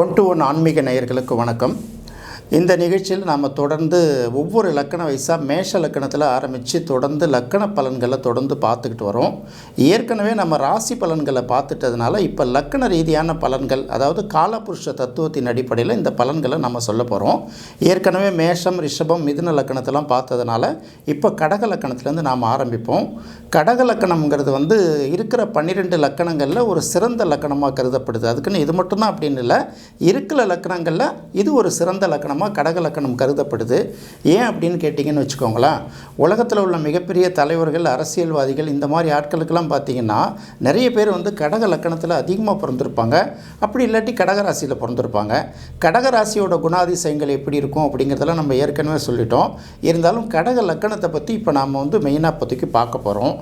One to one ஆன்மீக நேயர்களுக்கு வணக்கம். இந்த நிகழ்ச்சியில் நாம் தொடர்ந்து ஒவ்வொரு லக்கண வயசாக மேஷ லக்கணத்தில் ஆரம்பித்து தொடர்ந்து லக்கண பலன்களை தொடர்ந்து பார்த்துக்கிட்டு வரோம். ஏற்கனவே நம்ம ராசி பலன்களை பார்த்துட்டதுனால இப்போ லக்கண ரீதியான பலன்கள் அதாவது காலபுருஷ தத்துவத்தின் அடிப்படையில் இந்த பலன்களை நம்ம சொல்ல போகிறோம் ஏற்கனவே மேஷம் ரிஷபம் மிதுன லக்கணத்தெல்லாம் பார்த்ததுனால இப்போ கடக லக்கணத்துலேருந்து நாம் ஆரம்பிப்போம். கடக லக்கணம்ங்கிறது வந்து இருக்கிற பன்னிரெண்டு லக்கணங்களில் ஒரு சிறந்த லக்கணமாக கருதப்படுது. அதுக்குன்னு இது மட்டும்தான் அப்படின்னு இல்லை இருக்கிற லக்கணங்களில் இது ஒரு சிறந்த லக்கணம் லக்கணமாக கடக லக்கணம் கருதப்படுது. ஏன் அப்படின்னு கேட்டிங்கன்னு வச்சுக்கோங்களேன். உலகத்தில் உள்ள மிகப்பெரிய தலைவர்கள் அரசியல்வாதிகள் இந்த மாதிரி ஆட்களுக்கெல்லாம் பார்த்தீங்கன்னா நிறைய பேர் வந்து கடக லக்கணத்தில் அதிகமாக பிறந்திருப்பாங்க. அப்படி இல்லாட்டி கடகராசியில் பிறந்திருப்பாங்க. கடகராசியோட குணாதிசயங்கள் எப்படி இருக்கும் அப்படிங்கிறதெல்லாம் நம்ம ஏற்கனவே சொல்லிட்டோம். இருந்தாலும் கடக லக்கணத்தை பற்றி இப்போ நாம் வந்து மெயினாக இப்போதைக்கு பார்க்க போகிறோம்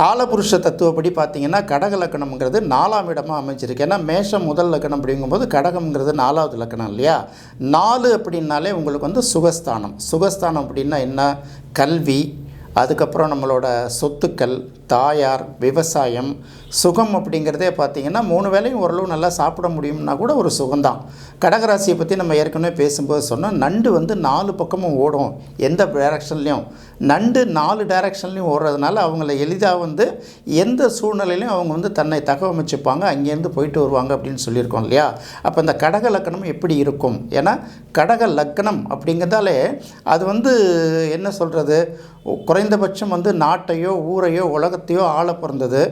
காலபுருஷ தத்துவப்படி பார்த்தீங்கன்னா கடக லக்கணம்ங்கிறது நாலாம் இடமாக அமைஞ்சிருக்கு. ஏன்னா மேஷம் முதல் லக்கணம் அப்படிங்கும்போது கடகம்ங்கிறது நாலாவது லக்கணம் இல்லையா? நாலு அப்படின்னாலே உங்களுக்கு வந்து சுகஸ்தானம். சுகஸ்தானம் அப்படின்னா என்ன? கல்வி அதுக்கப்புறம் நம்மளோட சொத்துக்கள் தாயார் விவசாயம் சுகம் அப்படிங்கிறதே பார்த்திங்கன்னா மூணு வேளையும் ஓரளவு நல்லா சாப்பிட முடியும்னா கூட ஒரு சுகம்தான். கடகராசியை பற்றி நம்ம ஏற்கனவே பேசும்போது சொன்னோம். நண்டு வந்து நாலு பக்கமும் ஓடும். எந்த டேரக்ஷன்லேயும் நண்டு நாலு டைரக்ஷன்லையும் ஓடுறதுனால அவங்கள எளிதாக வந்து எந்த சூழ்நிலையிலையும் அவங்க வந்து தன்னை தகவமைச்சுப்பாங்க அங்கேருந்து போயிட்டு வருவாங்க அப்படின்னு சொல்லியிருக்கோம் இல்லையா? அப்போ இந்த கடக லக்கணம் எப்படி இருக்கும்? ஏன்னா கடக லக்கணம் அப்படிங்கிறதாலே அது வந்து என்ன சொல்கிறது குறைந்தபட்சம் வந்து நாட்டையோ ஊரையோ உலகத்தையோ ஆள பிறந்தது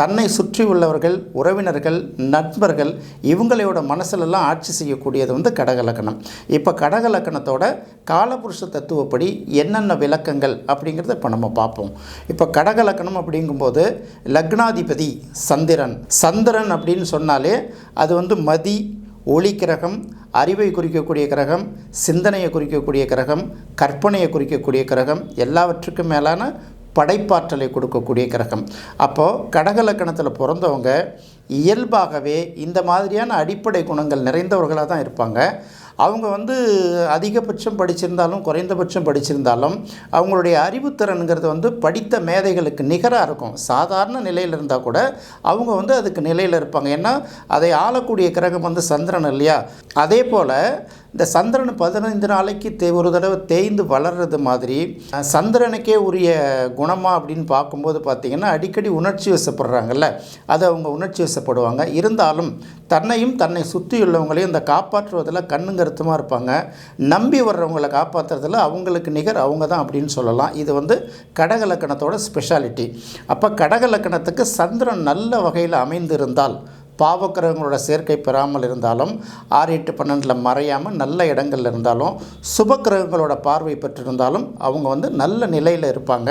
தன்னை சுற்றி உள்ளவர்கள் உறவினர்கள் நண்பர்கள் இவங்களோட மனசுலெல்லாம் ஆட்சி செய்யக்கூடியது வந்து கடகலக்கணம். இப்போ கடகலக்கணத்தோட காலபுருஷ தத்துவப்படி என்னென்ன விளக்கங்கள் அப்படிங்கிறத இப்போ நம்ம பார்ப்போம். இப்போ கடகலக்கணம் அப்படிங்கும்போது லக்னாதிபதி சந்திரன். சந்திரன் அப்படின்னு சொன்னாலே அது வந்து மதி ஒளி கிரகம் அறிவை குறிக்கக்கூடிய கிரகம் சிந்தனையை குறிக்கக்கூடிய கிரகம் கற்பனையை குறிக்கக்கூடிய கிரகம் எல்லாவற்றுக்கும் மேலான படைப்பாற்றலை கொடுக்கக்கூடிய கிரகம். அப்போது கடகலக்கணத்தில் பிறந்தவங்க இயல்பாகவே இந்த மாதிரியான அடிப்படை குணங்கள் நிறைந்தவர்களாக தான் இருப்பாங்க. அவங்க வந்து அதிகபட்சம் படிச்சிருந்தாலும் குறைந்தபட்சம் படிச்சிருந்தாலும் அவங்களுடைய அறிவுத்திறனுங்கிறது வந்து படித்த மேதைகளுக்கு நிகராக இருக்கும். சாதாரண நிலையில் இருந்தால் கூட அவங்க வந்து அதுக்கு நிலையில் இருப்பாங்க. ஏன்னா அதை ஆளக்கூடிய கிரகம் வந்து சந்திரன் இல்லையா? அதே போல் இந்த சந்திரன் பதினைந்து நாளைக்கு தே ஒரு தடவை தேய்ந்து வளர்றது மாதிரி சந்திரனுக்கே உரிய குணமா அப்படின்னு பார்க்கும்போது பார்த்திங்கன்னா அடிக்கடி உணர்ச்சி வசப்படுறாங்கல்ல. அதை அவங்க உணர்ச்சி வசப்படுவாங்க. இருந்தாலும் தன்னையும் தன்னை சுற்றியுள்ளவங்களையும் இந்த காப்பாற்றுவதில் கண்ணுங்கருத்துமாக இருப்பாங்க. நம்பி வர்றவங்களை காப்பாற்றுறதுல அவங்களுக்கு நிகர் அவங்க தான் அப்படின்னு சொல்லலாம். இது வந்து கடகலக்கணத்தோட ஸ்பெஷாலிட்டி அப்போ கடகலக்கணத்துக்கு சந்திரன் நல்ல வகையில் அமைந்திருந்தால் பாவக்கிரகங்களோட சேர்க்கை பெறாமல் இருந்தாலும் ஆறு எட்டு பன்னெண்டில் மறையாமல் நல்ல இடங்கள்ல இருந்தாலும் சுபக்கிரகங்களோட பார்வை பெற்றிருந்தாலும் அவங்க வந்து நல்ல நிலையில் இருப்பாங்க.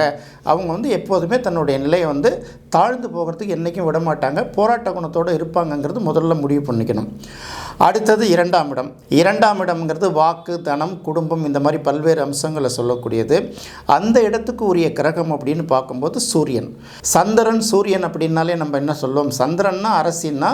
அவங்க வந்து எப்போதுமே தன்னுடைய நிலையை வந்து தாழ்ந்து போகிறதுக்கு என்றைக்கும் விட மாட்டாங்க போராட்ட குணத்தோடு இருப்பாங்கங்கிறது முதல்ல முடிவு பண்ணிக்கணும். அடுத்தது இரண்டாம் இடம். இரண்டாம் இடம்ங்கிறது வாக்கு தனம் குடும்பம் இந்த மாதிரி பல்வேறு அம்சங்களை சொல்லக்கூடியது. அந்த இடத்துக்கு உரிய கிரகம் அப்படின்னு பார்க்கும்போது சூரியன். சந்திரன் சூரியன் அப்படின்னாலே நம்ம என்ன சொல்லுவோம்? சந்திரன்னா அரசின்னா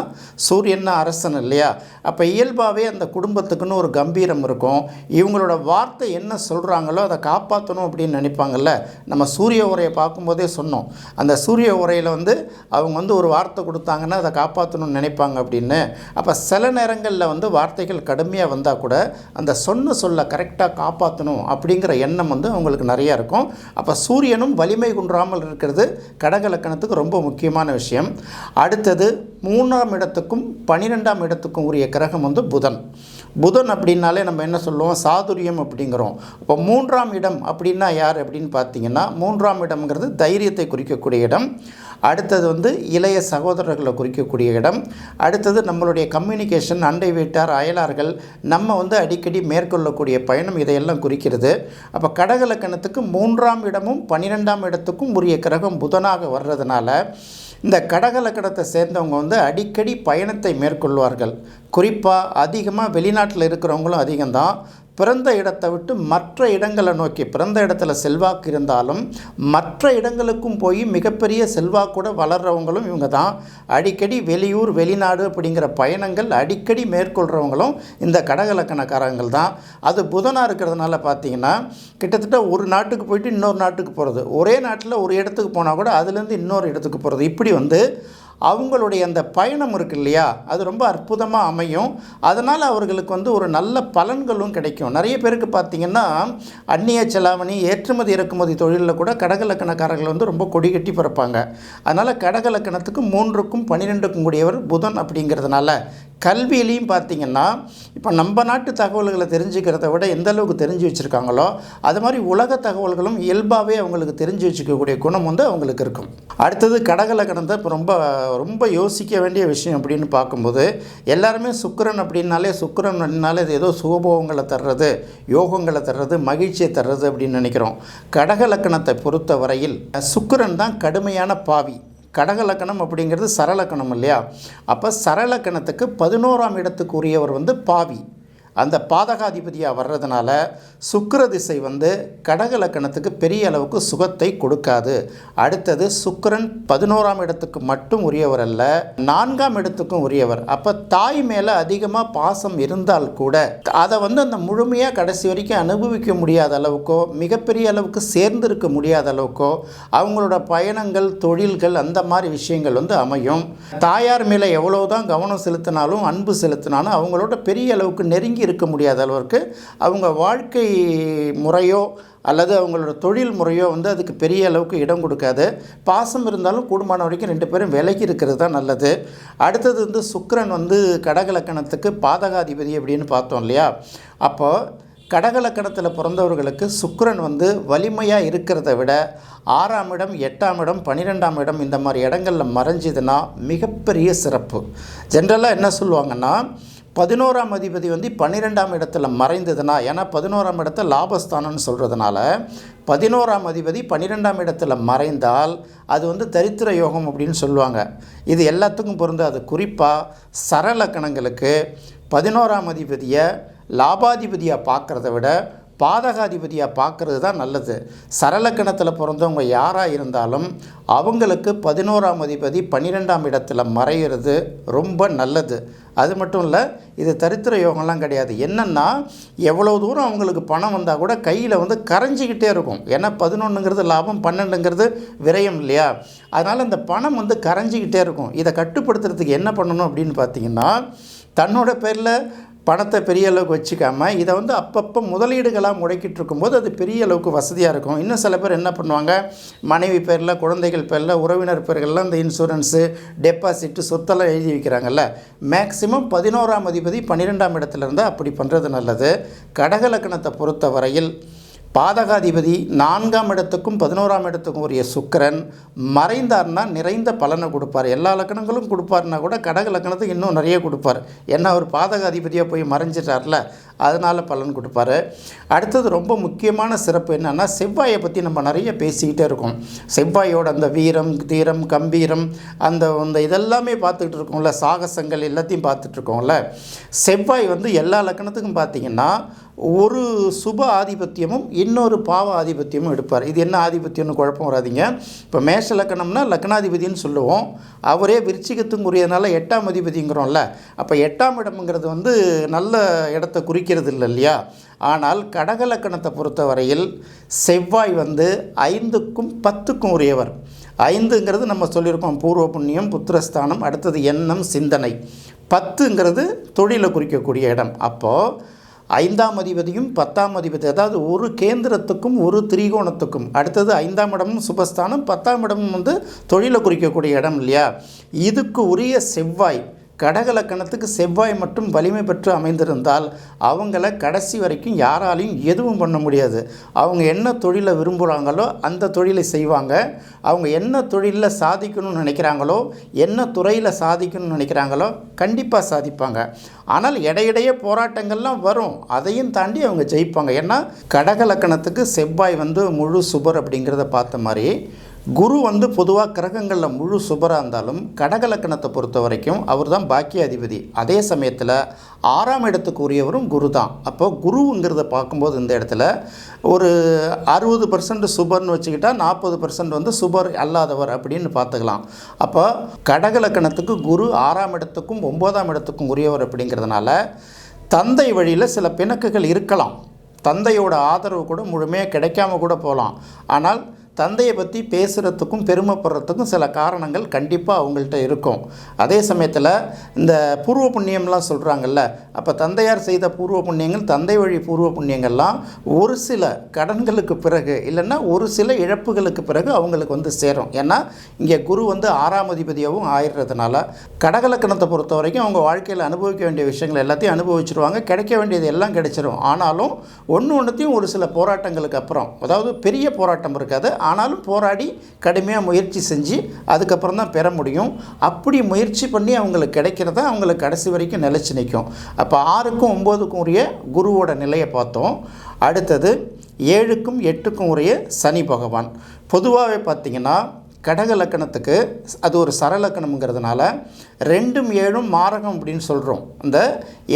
சூரியன்னா அரசன் இல்லையா? அப்போ இயல்பாகவே அந்த குடும்பத்துக்குன்னு ஒரு கம்பீரம் இருக்கும். இவங்களோட வார்த்தை என்ன சொல்கிறாங்களோ அதை காப்பாற்றணும் அப்படின்னு நினைப்பாங்கல்ல? நம்ம சூரிய உரையை பார்க்கும்போதே சொன்னோம். அந்த சூரிய உரையில் வந்து அவங்க வந்து ஒரு வார்த்தை கொடுத்தாங்கன்னா அதை காப்பாற்றணும்னு நினைப்பாங்க அப்படின்னு. அப்போ சில நேரங்கள் இடங்களில் வந்து வார்த்தைகள் கடுமையாக வந்தால் கூட அந்த சொன்ன சொல்ல கரெக்டாக காப்பாற்றணும் அப்படிங்கிற எண்ணம் வந்து அவங்களுக்கு நிறையா இருக்கும். அப்போ சூரியனும் வலிமை குன்றாமல் இருக்கிறது கடகலக்கணத்துக்கு ரொம்ப முக்கியமான விஷயம். அடுத்தது மூணாம் இடத்துக்கும் பன்னிரெண்டாம் இடத்துக்கும் உரிய கிரகம் வந்து புதன். புதன் அப்படின்னாலே நம்ம என்ன சொல்லுவோம்? சாதுரியம் அப்படிங்கிறோம். இப்போ மூன்றாம் இடம் அப்படின்னா யார் அப்படின்னு பார்த்தீங்கன்னா மூன்றாம் இடம்ங்கிறது தைரியத்தை குறிக்கக்கூடிய இடம். அடுத்தது வந்து இளைய சகோதரர்களை குறிக்கக்கூடிய இடம். அடுத்தது நம்மளுடைய கம்யூனிகேஷன் அண்டை வீட்டார் அயலார்கள் நம்ம வந்து அடிக்கடி மேற்கொள்ளக்கூடிய பயணம் இதையெல்லாம் குறிக்கிறது. அப்போ கடகலக்கணத்துக்கு மூன்றாம் இடமும் பன்னிரெண்டாம் இடத்துக்கும் உரிய கிரகம் புதனாக வர்றதுனால இந்த கடகலக்கணத்தை சேர்ந்தவங்க வந்து அடிக்கடி பயணத்தை மேற்கொள்வார்கள். குறிப்பாக அதிகமாக வெளிநாட்டில் இருக்கிறவங்களும் அதிகம்தான். பிறந்த இடத்தை விட்டு மற்ற இடங்களை நோக்கி பிறந்த இடத்துல செல்வாக்கு இருந்தாலும் மற்ற இடங்களுக்கும் போய் மிகப்பெரிய செல்வாக்கூட வளர்கிறவங்களும் இவங்க தான். அடிக்கடி வெளியூர் வெளிநாடு அப்படிங்கிற பயணங்கள் அடிக்கடி மேற்கொள்கிறவங்களும் இந்த கடகலக்கணக்காரங்கள் தான். அது புதனாக இருக்கிறதுனால பார்த்தீங்கன்னா கிட்டத்தட்ட ஒரு நாட்டுக்கு போயிட்டு இன்னொரு நாட்டுக்கு போகிறது ஒரே நாட்டில் ஒரு இடத்துக்கு போனால் கூட அதுலேருந்து இன்னொரு இடத்துக்கு போகிறது இப்படி வந்து அவங்களுடைய அந்த பயணம் இருக்கு இல்லையா? அது ரொம்ப அற்புதமாக அமையும். அதனால் அவர்களுக்கு வந்து ஒரு நல்ல பலன்களும் கிடைக்கும். நிறைய பேருக்கு பார்த்திங்கன்னா அந்நிய செலாவணி ஏற்றுமதி இறக்குமதி தொழிலில் கூட கடகலக்கணக்காரர்கள் வந்து ரொம்ப கொடி கட்டி பிறப்பாங்க. அதனால் கடகலக்கணத்துக்கு மூன்றுக்கும் பன்னிரெண்டுக்கும் கூடியவர் புதன் அப்படிங்கிறதுனால கல்வியிலையும் பார்த்திங்கன்னா இப்போ நம்ம நாட்டு தகவல்களை தெரிஞ்சுக்கிறத விட எந்த அளவுக்கு தெரிஞ்சு வச்சுருக்காங்களோ அது மாதிரி உலக தகவல்களும் இயல்பாகவே அவங்களுக்கு தெரிஞ்சு வச்சுக்கக்கூடிய குணம் வந்து அவங்களுக்கு இருக்கும். அடுத்தது கடகலக்கணத்தை இப்போ ரொம்ப ரொம்ப யோசிக்க வேண்டிய விஷயம் அப்படின்னு பார்க்கும்போது எல்லாருமே சுக்கிரன் அப்படின்னாலே சுக்கரன் அப்படின்னாலே இது ஏதோ சுகபோகங்களை தர்றது யோகங்களை தர்றது மகிழ்ச்சியை தர்றது அப்படின்னு நினைக்கிறோம். கடகலக்கணத்தை பொறுத்த வரையில் சுக்கரன் தான் கடுமையான பாவி. கடகலக்கணம் அப்படிங்கிறது சரலக்கணம் இல்லையா? அப்போ சரலக்கணத்துக்கு பதினோராம் இடத்துக்கு உரியவர் வந்து பாவி. அந்த பாதகாதிபதியாக வர்றதுனால சுக்கர திசை வந்து கடகலக்கணத்துக்கு பெரிய அளவுக்கு சுகத்தை கொடுக்காது. அடுத்தது சுக்கரன் பதினோராம் இடத்துக்கு மட்டும் உரியவர் அல்ல நான்காம் இடத்துக்கும் உரியவர். அப்போ தாய் மேலே அதிகமாக பாசம் இருந்தால் கூட அதை வந்து அந்த முழுமையாக கடைசி வரைக்கும் அனுபவிக்க முடியாத அளவுக்கோ மிகப்பெரிய அளவுக்கு சேர்ந்திருக்க முடியாத அளவுக்கோ அவங்களோட பயணங்கள் தொழில்கள் அந்த மாதிரி விஷயங்கள் வந்து அமையும். தாயார் மேலே எவ்வளவுதான் கவனம் செலுத்தினாலும் அன்பு செலுத்தினாலும் அவங்களோட பெரிய அளவுக்கு நெருங்கி இருக்க முடியாத அளவிற்கு அவங்க வாழ்க்கை முறையோ அல்லது அவங்களோட தொழில் முறையோ வந்து அதுக்கு பெரிய அளவுக்கு இடம் கொடுக்காது. பாசம் இருந்தாலும் கூடுமான வரைக்கும் ரெண்டு பேரும் விலகி இருக்கிறது தான் நல்லது. அடுத்தது வந்து சுக்கரன் வந்து கடகலக்கணத்துக்கு பாதகாதிபதி அப்படின்னு பார்த்தோம் இல்லையா? அப்போது கடகலக்கணத்தில் பிறந்தவர்களுக்கு சுக்கரன் வந்து வலிமையாக இருக்கிறத விட ஆறாம் இடம் எட்டாம் இடம் பன்னிரெண்டாம் இடம் இந்த மாதிரி இடங்களில் மறைஞ்சதுன்னா மிகப்பெரிய சிறப்பு. ஜென்ரலாக என்ன சொல்லுவாங்கன்னா பதினோராம் அதிபதி வந்து பன்னிரெண்டாம் இடத்துல மறைந்ததுன்னா ஏன்னா பதினோராம் இடத்த லாபஸ்தானம்னு சொல்கிறதுனால பதினோராம் அதிபதி பன்னிரெண்டாம் இடத்துல மறைந்தால் அது வந்து தரித்திர யோகம் அப்படின்னு சொல்லுவாங்க. இது எல்லாத்துக்கும் பொருந்து அது குறிப்பாக சரலக்கணங்களுக்கு பதினோராம் அதிபதியை லாபாதிபதியாக பார்க்குறத விட பாதகாதிபதியாக பார்க்குறது தான் நல்லது. சரலக்கணத்தில் பிறந்தவங்க யாராக இருந்தாலும் அவங்களுக்கு பதினோராம் அதிபதி பன்னிரெண்டாம் இடத்துல மறைகிறது ரொம்ப நல்லது. அது மட்டும் இல்லை இது தரித்திர யோகம்லாம் கிடையாது. என்னென்னா எவ்வளோ தூரம் அவங்களுக்கு பணம் வந்தால் கூட கையில் வந்து கரைஞ்சிக்கிட்டே இருக்கும். ஏன்னா பதினொன்றுங்கிறது லாபம் பன்னெண்டுங்கிறது விரயம் இல்லையா? அதனால் இந்த பணம் வந்து கரைஞ்சிக்கிட்டே இருக்கும். இதை கட்டுப்படுத்துறதுக்கு என்ன பண்ணணும் அப்படின்னு பார்த்தீங்கன்னா தன்னோட பேரில் பணத்தை பெரிய அளவுக்கு வச்சுக்காமல் இதை வந்து அப்பப்போ முதலீடுகளாக முடக்கிட்டு இருக்கும்போது அது பெரிய அளவுக்கு வசதியாக இருக்கும். இன்னும் சில பேர் என்ன பண்ணுவாங்க? மனைவி பேரில் குழந்தைகள் பேரில் உறவினர் பேர்கள்லாம் இந்த இன்சூரன்ஸு டெபாசிட்டு சொத்தெல்லாம் எழுதி வைக்கிறாங்கல்ல. மேக்சிமம் பதினோராம் அதிபதி பன்னிரெண்டாம் இடத்துல இருந்தால் அப்படி பண்ணுறது நல்லது. கடகலக்கணத்தை பொறுத்த வரையில் பாதகாதிபதி நான்காம் இடத்துக்கும் பதினோராம் இடத்துக்கும் உரிய சுக்கரன் மறைந்தார்னா நிறைந்த பலனை கொடுப்பார். எல்லா லக்கணங்களும் கொடுப்பார்னா கூட கடக லக்கணத்துக்கு இன்னும் நிறைய கொடுப்பார். ஏன்னா அவர் பாதகாதிபதியாக போய் மறைஞ்சிட்டார்ல அதனால் பலன் கொடுப்பாரு. அடுத்தது ரொம்ப முக்கியமான சிறப்பு என்னென்னா செவ்வாயை பற்றி நம்ம நிறைய பேசிக்கிட்டே இருக்கோம். செவ்வாயோட அந்த வீரம் தீரம் கம்பீரம் அந்த அந்த இதெல்லாமே பார்த்துக்கிட்டு இருக்கோம்ல சாகசங்கள் எல்லாத்தையும் பார்த்துட்ருக்கோம்ல செவ்வாய் வந்து எல்லா லக்கணத்துக்கும் பார்த்தீங்கன்னா ஒரு சுப ஆதிபத்தியமும் இன்னொரு பாவ ஆதிபத்தியமும் எடுப்பார். இது என்ன ஆதிபத்தியம்னு குழப்பம் வராதீங்க. இப்போ மேஷ லக்கணம்னா லக்னாதிபதினு சொல்லுவோம். அவரே விருச்சிகத்துங்குரியதுனால எட்டாம் அதிபதிங்கிறோம்ல. அப்போ எட்டாம் இடம்ங்கிறது வந்து நல்ல இடத்த குறிக்கிறது இல்லை இல்லையா? ஆனால் கடக லக்கணத்தை பொறுத்தவரையில் செவ்வாய் வந்து ஐந்துக்கும் பத்துக்கும் உரியவர். ஐந்துங்கிறது நம்ம சொல்லியிருக்கோம். பூர்வ புண்ணியம் புத்திரஸ்தானம் அடுத்தது எண்ணம் சிந்தனை. பத்துங்கிறது தொழிலை குறிக்கக்கூடிய இடம். அப்போது ஐந்தாம் அதிபதியும் பத்தாம் அதிபதி அதாவது ஒரு கேந்திரத்துக்கும் ஒரு திரிகோணத்துக்கும் அடுத்தது ஐந்தாம் இடமும் சுபஸ்தானம் பத்தாம் இடமும் வந்து தொழிலை குறிக்கக்கூடிய இடம் இல்லையா? இதுக்கு உரிய செவ்வாய் கடகலக்கணத்துக்கு செவ்வாய் மட்டும் வலிமை பெற்று அமைந்திருந்தால் அவங்கள கடைசி வரைக்கும் யாராலையும் எதுவும் பண்ண முடியாது. அவங்க என்ன தொழிலை விரும்புகிறாங்களோ அந்த தொழிலை செய்வாங்க. அவங்க என்ன தொழிலில் சாதிக்கணும்னு நினைக்கிறாங்களோ என்ன துறையில் சாதிக்கணும்னு நினைக்கிறாங்களோ கண்டிப்பாக சாதிப்பாங்க. ஆனால் இடையிடையே போராட்டங்கள்லாம் வரும். அதையும் தாண்டி அவங்க ஜெயிப்பாங்க. ஏன்னா கடகலக்கணத்துக்கு செவ்வாய் வந்து முழு சுபர் அப்படிங்கிறத பார்த்த மாதிரி குரு வந்து பொதுவாக கிரகங்களில் முழு சுபராக இருந்தாலும் கடகலக்கணத்தை பொறுத்த வரைக்கும் அவர் தான் பாக்கியாதிபதி. அதே சமயத்தில் ஆறாம் இடத்துக்கு உரியவரும் குரு தான் அப்போ குருங்கிறத பார்க்கும்போது இந்த இடத்துல ஒரு அறுபது பர்சன்ட் சுபர்னு வச்சுக்கிட்டால் நாற்பது பர்சன்ட் வந்து சுபர் அல்லாதவர் அப்படின்னு பார்த்துக்கலாம். அப்போ கடகலக்கணத்துக்கு குரு ஆறாம் இடத்துக்கும் ஒம்போதாம் இடத்துக்கும் உரியவர் அப்படிங்கிறதுனால தந்தை வழியில் சில பிணக்குகள் இருக்கலாம். தந்தையோட ஆதரவு கூட முழுமையாக கிடைக்காம கூட போகலாம் ஆனால் தந்தையை பற்றி பேசுகிறதுக்கும் பெருமைப்படுறதுக்கும் சில காரணங்கள் கண்டிப்பாக அவங்கள்ட்ட இருக்கும். அதே சமயத்தில் இந்த பூர்வ புண்ணியம்லாம் சொல்கிறாங்கல்ல அப்போ தந்தையார் செய்த பூர்வ புண்ணியங்கள் தந்தை வழி பூர்வ புண்ணியங்கள்லாம் ஒரு சில கடன்களுக்கு பிறகு இல்லைன்னா ஒரு சில இழப்புகளுக்கு பிறகு அவங்களுக்கு வந்து சேரும். ஏன்னா இங்கே குரு வந்து ஆறாம் அதிபதியாகவும் ஆயிடுறதுனால கடகலக்கணத்தை பொறுத்த வரைக்கும் அவங்க வாழ்க்கையில் அனுபவிக்க வேண்டிய விஷயங்கள் எல்லாத்தையும் அனுபவிச்சிருவாங்க கிடைக்க வேண்டியது எல்லாம் கிடைச்சிரும். ஆனாலும் ஒன்று ஒன்றுத்தையும் ஒரு சில போராட்டங்களுக்கு அப்புறம் அதாவது பெரிய போராட்டம் இருக்காது ஆனாலும் போராடி கடுமையாக முயற்சி செஞ்சு அதுக்கப்புறம் தான் பெற முடியும். அப்படி முயற்சி பண்ணி அவங்களுக்கு கிடைக்கிறத அவங்களுக்கு கடைசி வரைக்கும் நிலச்சி நிற்கும் அப்போ ஆறுக்கும் ஒம்போதுக்கும் உரிய குருவோட நிலையை பார்த்தோம். அடுத்தது ஏழுக்கும் எட்டுக்கும் உரிய சனி பகவான். பொதுவாகவே பார்த்திங்கன்னா கடக லக்கணத்துக்கு அது ஒரு சரலக்கணம்ங்கிறதுனால ரெண்டும் ஏழும் மாரகம் அப்படின்னு சொல்கிறோம் அந்த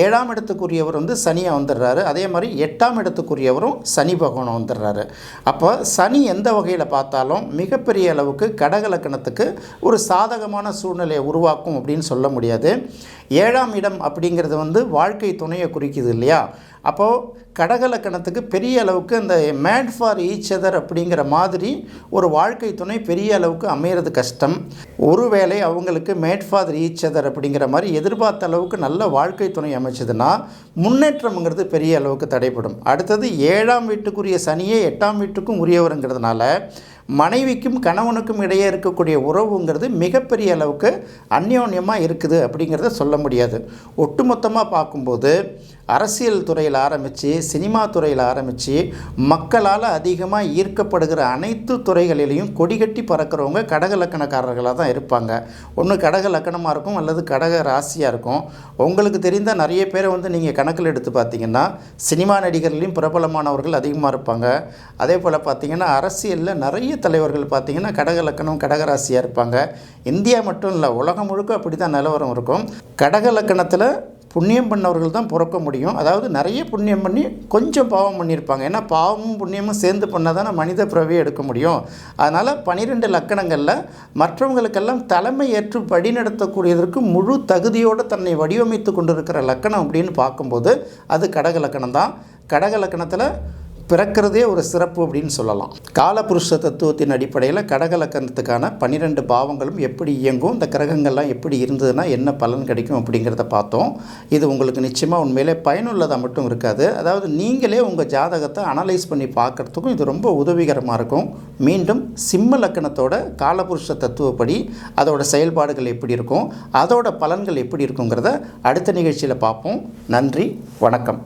ஏழாம் இடத்துக்குரியவர் வந்து சனியாக வந்துடுறாரு. அதே மாதிரி எட்டாம் இடத்துக்குரியவரும் சனி பகவான் வந்துடுறாரு. அப்போ சனி எந்த வகையில் பார்த்தாலும் மிகப்பெரிய அளவுக்கு கடக லக்கணத்துக்கு ஒரு சாதகமான சூழ்நிலையை உருவாக்கும் அப்படின்னு சொல்ல முடியாது. ஏழாம் இடம் அப்படிங்கிறது வந்து வாழ்க்கை துணையை குறிக்குது இல்லையா? அப்போது கடகலக்கணத்துக்கு பெரிய அளவுக்கு அந்த மேட் ஃபார் ஈச் அதர் அப்படிங்கிற மாதிரி ஒரு வாழ்க்கை துணை பெரிய அளவுக்கு அமையிறது கஷ்டம். ஒருவேளை அவங்களுக்கு மேட் ஃபார் ஈச் அதர் அப்படிங்கிற மாதிரி எதிர்பார்த்த அளவுக்கு நல்ல வாழ்க்கை துணை அமைச்சதுன்னா முன்னேற்றம்ங்கிறது பெரிய அளவுக்கு தடைப்படும் அடுத்தது ஏழாம் வீட்டுக்குரிய சனியே எட்டாம் வீட்டுக்கும் உரியவருங்கிறதுனால மனைவிக்கும் கணவனுக்கும் இடையே இருக்கக்கூடிய உறவுங்கிறது மிகப்பெரிய அளவுக்கு அந்யோன்யமாக இருக்குது அப்படிங்கிறத சொல்ல முடியாது. ஒட்டுமொத்தமாக பார்க்கும்போது அரசியல் துறையில் ஆரம்பித்து சினிமா துறையில் ஆரம்பித்து மக்களால் அதிகமாக ஈர்க்கப்படுகிற அனைத்து துறைகளிலையும் கொடிகட்டி பறக்கிறவங்க கடக லக்கணக்காரர்களாக தான் இருப்பாங்க. ஒன்று கடக லக்கணமாக இருக்கும் அல்லது கடக ராசியாக இருக்கும். உங்களுக்கு தெரிந்த நிறைய பேரை வந்து நீங்கள் கணக்கில் எடுத்து பார்த்தீங்கன்னா சினிமா நடிகர்லையும் பிரபலமானவர்கள் அதிகமாக இருப்பாங்க. அதே போல் பார்த்தீங்கன்னா அரசியலில் நிறைய தலைவர்கள் பார்த்தீங்கன்னா கடக லக்கணம் கடகராசியாக இருப்பாங்க. இந்தியா மட்டும் இல்லை உலகம் முழுக்க அப்படி தான் நிலவரம் இருக்கும். கடக லக்கணத்தில் புண்ணியம் பண்ணவர்கள் தான் பிறக்க முடியும். அதாவது நிறைய புண்ணியம் பண்ணி கொஞ்சம் பாவம் பண்ணியிருப்பாங்க. ஏன்னா பாவமும் புண்ணியமும் சேர்ந்து பண்ணால் தானே மனித பிறவியை எடுக்க முடியும். அதனால் பனிரெண்டு லக்கணங்களில் மற்றவங்களுக்கெல்லாம் தலைமை ஏற்று வழிநடத்தக்கூடியதற்கு முழு தகுதியோடு தன்னை வடிவமைத்து கொண்டிருக்கிற லக்கணம் அப்படின்னு பார்க்கும்போது அது கடக லக்கணம் தான். கடக லக்கணத்தில் பிறக்கிறதே ஒரு சிறப்பு அப்படின்னு சொல்லலாம். காலபுருஷ தத்துவத்தின் அடிப்படையில் கடகலக்கணத்துக்கான பன்னிரெண்டு பாவங்களும் எப்படி இயங்கும் இந்த கிரகங்கள்லாம் எப்படி இருந்ததுன்னா என்ன பலன் கிடைக்கும் அப்படிங்கிறத பார்த்தோம். இது உங்களுக்கு நிச்சயமாக உண்மையிலே பயனுள்ளதாக மட்டும் இருக்காது. அதாவது நீங்களே உங்கள் ஜாதகத்தை அனலைஸ் பண்ணி பார்க்குறதுக்கும் இது ரொம்ப உதவிகரமாக இருக்கும். மீண்டும் சிம்ம லக்கணத்தோட காலபுருஷ தத்துவப்படி அதோட செயல்பாடுகள் எப்படி இருக்கும் அதோட பலன்கள் எப்படி இருக்குங்கிறத அடுத்த நிகழ்ச்சியில் பார்ப்போம். நன்றி வணக்கம்.